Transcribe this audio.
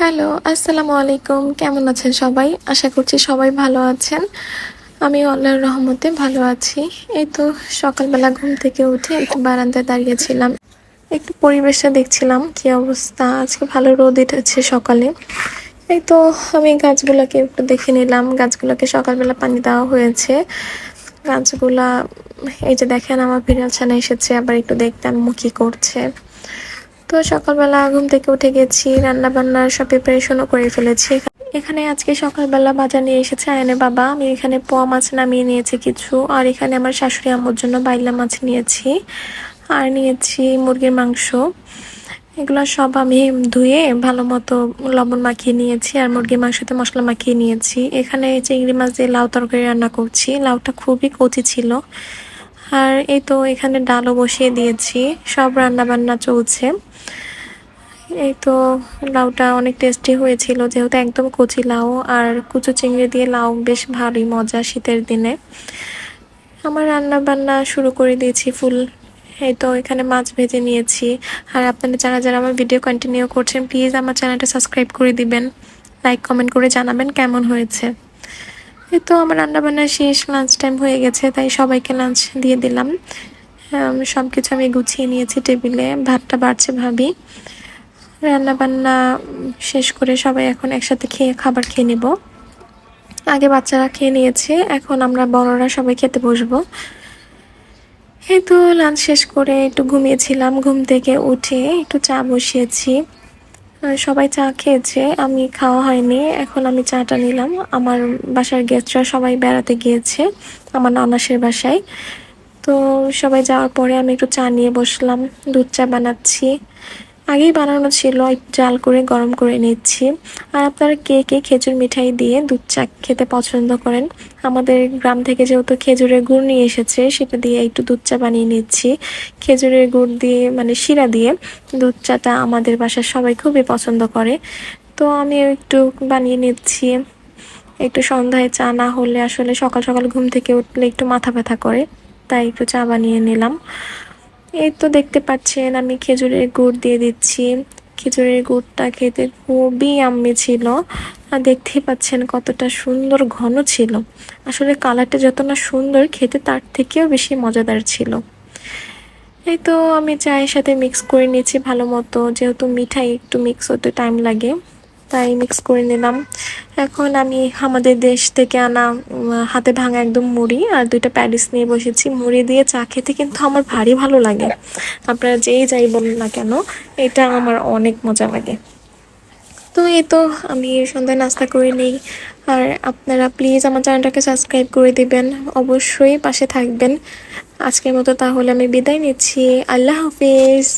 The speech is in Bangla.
হ্যালো, আসসালামু আলাইকুম। কেমন আছেন সবাই? আশা করছি সবাই ভালো আছেন। আমি আল্লাহর রহমতে ভালো আছি। এই তো সকালবেলা ঘুম থেকে উঠে একটু বারান্দায় দাঁড়িয়েছিলাম একটু পরিবেশটা দেখছিলাম কি অবস্থা। আজকে ভালো রোদ উঠেছে সকালে। এই তো আমি গাছগুলোকে একটু দেখে নিলাম। গাছগুলোকে সকালবেলা পানি দেওয়া হয়েছে। গাছগুলা, এই যে দেখেন আমার বিড়াল ছানা এসেছে, আবার একটু দেখতে আম্মু কি করছে। তো সকালবেলা ঘুম থেকে উঠে গেছি রান্না বান্নার সব প্রিপারেশনও করে ফেলেছি। এখানে আজকে সকালবেলা বাজার নিয়ে এসেছে আয়নে বাবা। আমি এখানে পোয়া মাছ নামিয়ে নিয়েছি কিছু, আর এখানে আমার শাশুড়ি আম্মুর জন্য বাইলা মাছ নিয়েছি, আর নিয়েছি মুরগির মাংস। এগুলো সব আমি ধুয়ে ভালো মতো লবণ মাখিয়ে নিয়েছি, আর মুরগির মাংসতে মশলা মাখিয়ে নিয়েছি। এখানে চিংড়ি মাছ দিয়ে লাউ তরকারি রান্না করছি। লাউটা খুবই কচি ছিল। আর এই তো এখানে ডালও বসিয়ে দিয়েছি। সব রান্না বান্না চলছে। এই তো লাউটা অনেক টেস্টি হয়েছিল, যেহেতু একদম কচি লাউ, আর কুচু চিংড়ি দিয়ে লাউ বেশ ভালোই মজা শীতের দিনে। আমার রান্না বান্না শুরু করে দিয়েছি ফুল। এই তো এখানে মাছ ভেজে নিয়েছি। আর আপনারা যারা যারা আমার ভিডিও কন্টিনিউ করছেন প্লিজ আমার চ্যানেলটা সাবস্ক্রাইব করে দিবেন। লাইক কমেন্ট করে জানাবেন কেমন হয়েছে। এই তো আমার রান্নাবান্না শেষ লাঞ্চ টাইম হয়ে গেছে, তাই সবাইকে লাঞ্চ দিয়ে দিলাম। সব কিছু আমি গুছিয়ে নিয়েছি টেবিলে, ভাতটা বাড়ছে ভাবি। রান্না বান্না শেষ করে সবাই এখন একসাথে খেয়ে, খাবার খেয়ে নেব। আগে বাচ্চারা খেয়ে নিয়েছে, এখন আমরা বড়রা সবাই খেতে বসবো। এই তো লাঞ্চ শেষ করে একটু ঘুমিয়েছিলাম, ঘুম থেকে উঠে একটু চা বসিয়েছি। সবাই চা খেয়েছে, আমি খাওয়া হয়নি, এখন আমি চাটা নিলাম। আমার বাসার গেস্টরা সবাই বেড়াতে গিয়েছে, আমার নানাসের বাসায়। তো সবাই যাওয়ার পরে আমি একটু চা নিয়ে বসলাম, দুধ চা বানাচ্ছি। আগেই বানানো ছিল জাল করে গরম করে নিচ্ছি। আর আপনারা কে কে খেজুর মিঠাই দিয়ে দুধ চা খেতে পছন্দ করেন? আমাদের গ্রাম থেকে যেহেতু খেজুরের গুড় নিয়ে এসেছে, সেটা দিয়ে একটু দুধ চা বানিয়ে নিচ্ছি। খেজুরের গুড় দিয়ে মানে শিরা দিয়ে দুধ চাটা আমাদের বাসার সবাই খুবই পছন্দ করে। তো আমি একটু বানিয়ে নিচ্ছি। একটু সন্ধ্যায় চা না হলে আসলে সকাল সকাল ঘুম থেকে উঠলে একটু মাথা ব্যথা করে, তাই একটু চা বানিয়ে নিলাম। এই তো দেখতে পাচ্ছেন, আমি খেজুরের গুড় দিয়ে দিচ্ছি। খেজুরের গুড়টা খেতে খুবই আম্মি ছিল। আর দেখতেই পাচ্ছেন কতটা সুন্দর ঘন ছিল। আসলে কালারটা যত না সুন্দর, খেতে তার থেকেও বেশি মজাদার ছিল। এই তো আমি চায়ের সাথে মিক্স করে নিয়েছি ভালো মতো। যেহেতু মিঠাই একটু মিক্স হতে টাইম লাগে। তাই মিক্স করে নিলাম। এখন আমি আমাদের দেশ থেকে আনা হাতে ভাঙা একদম মুড়ি আর দুইটা প্যারিস নিয়ে বসেছি। মুড়ি দিয়ে চা খেতে কিন্তু আমার ভারী ভালো লাগে। আপনারা যেই যাই বলুন না কেন, এটা আমার অনেক মজা লাগে। তো এই তো আমি সন্ধ্যায় নাস্তা করে নিই। আর আপনারা প্লিজ আমার চ্যানেলটাকে সাবস্ক্রাইব করে দিবেন। অবশ্যই পাশে থাকবেন। আজকের মতো তাহলে আমি বিদায় নিচ্ছি। আল্লাহ হাফিজ।